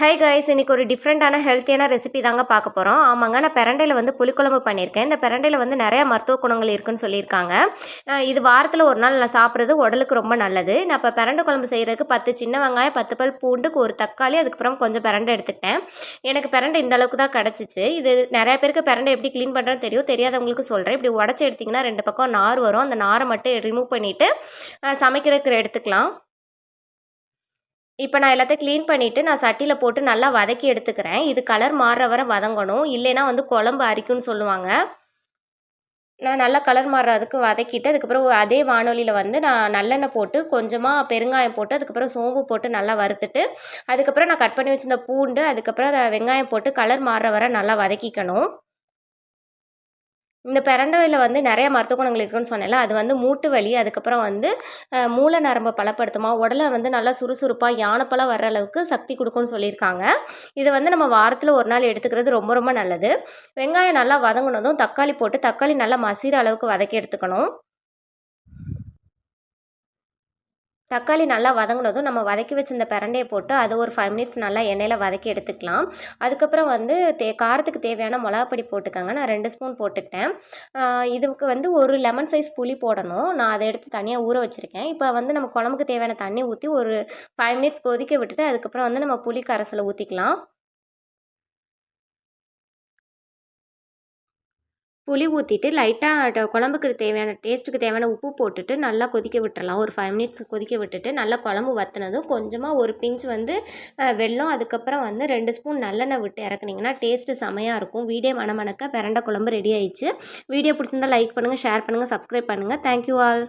Hi guys இன்னைக்கு ஒரு டிஃப்ரெண்ட்டான ஹெல்த்தியான ரெசிபி தாங்க பார்க்க போகிறோம் ஆமாங்க நான் பெரண்டையில் வந்து புளிக்குழம்பு பண்ணியிருக்கேன். இந்த பெரண்டையில் வந்து நிறைய மருத்துவ குணங்கள் இருக்குன்னு சொல்லியிருக்காங்க. இது வாரத்தில் ஒரு நாள் நான் சாப்பிட்றது உடலுக்கு ரொம்ப நல்லது. நான் இப்போ பெரண்டை குழம்பு செய்கிறதுக்கு பத்து சின்ன வெங்காயம் பத்து பல் பூண்டுக்கு ஒரு தக்காளி அதுக்கப்புறம் கொஞ்சம் பெரண்டை எடுத்துக்கிட்டேன். எனக்கு பெரண்டை இந்த அளவுக்கு தான் கிடச்சிச்சு. இது நிறைய பேருக்கு பெரண்டை எப்படி க்ளீன் பண்ணுறேன்னு தெரியும். தெரியாதவங்களுக்கு சொல்கிறேன் இப்படி உடச்சி எடுத்திங்கன்னா ரெண்டு பக்கம் நார் வரும். அந்த நாரை மட்டும் ரிமூவ் பண்ணிவிட்டு சமைக்கிறதுக்கு எடுத்துக்கலாம். இப்போ நான் எல்லாத்தையும் க்ளீன் பண்ணிவிட்டு நான் சட்டியில் போட்டு நல்லா வதக்கி எடுத்துக்கிறேன். இது கலர் மாறுற வரை வதங்கணும். இல்லைன்னா வந்து குழம்பு அரிக்கும்னு சொல்லுவாங்க. நான் நல்லா கலர் மாறுறதுக்கு வதக்கிட்டு அதுக்கப்புறம் அதே வானொலியில் வந்து நான் நல்லெண்ணெய் போட்டு கொஞ்சமாக பெருங்காயம் போட்டு அதுக்கப்புறம் சோம்பு போட்டு நல்லா வறுத்துட்டு அதுக்கப்புறம் நான் கட் பண்ணி வச்சுருந்த பூண்டு அதுக்கப்புறம் அதை வெங்காயம் போட்டு கலர் மாறுற வரை நல்லா வதக்கிக்கணும். இந்த பிரண்டையில் வந்து நிறைய மருத்துவ குணங்கள் இருக்குன்னு சொன்னேன்ல அது வந்து மூட்டு வலி அதுக்கப்புறம் வந்து மூல நரம்பை பலப்படுத்துமா உடலை வந்து நல்லா சுறுசுறுப்பாக யானைப்பழம் வர்ற அளவுக்கு சக்தி கொடுக்கும்னு சொல்லியிருக்காங்க. இதை வந்து நம்ம வாரத்தில் ஒரு நாள் எடுத்துக்கிறது ரொம்ப ரொம்ப நல்லது. வெங்காயம் நல்லா வதங்கினதும் தக்காளி போட்டு தக்காளி நல்லா மசிற அளவுக்கு வதக்கி எடுத்துக்கணும். தக்காளி நல்லா வதங்கினதும் நம்ம வதக்கி வச்சிருந்த பிரண்டையை போட்டு அதை ஒரு ஃபைவ் மினிட்ஸ் நல்லா எண்ணெயில் வதக்கி எடுத்துக்கலாம். அதுக்கப்புறம் வந்து தே காரத்துக்கு தேவையான மிளகாப்பொடி போட்டுக்கோங்க. நான் ரெண்டு ஸ்பூன் போட்டுக்கிட்டேன். இதுக்கு வந்து ஒரு லெமன் சைஸ் புளி போடணும். நான் அதை எடுத்து தனியாக ஊற வச்சுருக்கேன். இப்போ வந்து நம்ம குழம்புக்கு தேவையான தண்ணி ஊற்றி ஒரு ஃபைவ் மினிட்ஸ் கொதிக்க விட்டுட்டு அதுக்கப்புறம் வந்து நம்ம புளி கரைசலை ஊற்றிக்கலாம் புளி ஊற்றிட்டு லைட்டாக குழம்புக்கு தேவையான டேஸ்ட்டுக்கு தேவையான உப்பு போட்டுட்டு நல்லா கொதிக்க விட்டுறலாம். ஒரு ஃபைவ் மினிட்ஸ் கொதிக்க விட்டுட்டு நல்லா குழம்பு வற்றினதும் கொஞ்சமாக ஒரு பிஞ்ச் வந்து வெல்லம் அதுக்கப்புறம் வந்து ரெண்டு ஸ்பூன் நல்லெண்ணெய் விட்டு இறக்குனீங்கன்னா டேஸ்ட்டு செமையாக இருக்கும். வீடியோ மணமணக்க பிரண்டை குழம்பு ரெடி ஆயிடுச்சு. வீடியோ பிடிச்சிருந்தா லைக் பண்ணுங்கள் ஷேர் பண்ணுங்கள் சப்ஸ்கிரைப் பண்ணுங்கள் தேங்க்யூ ஆல்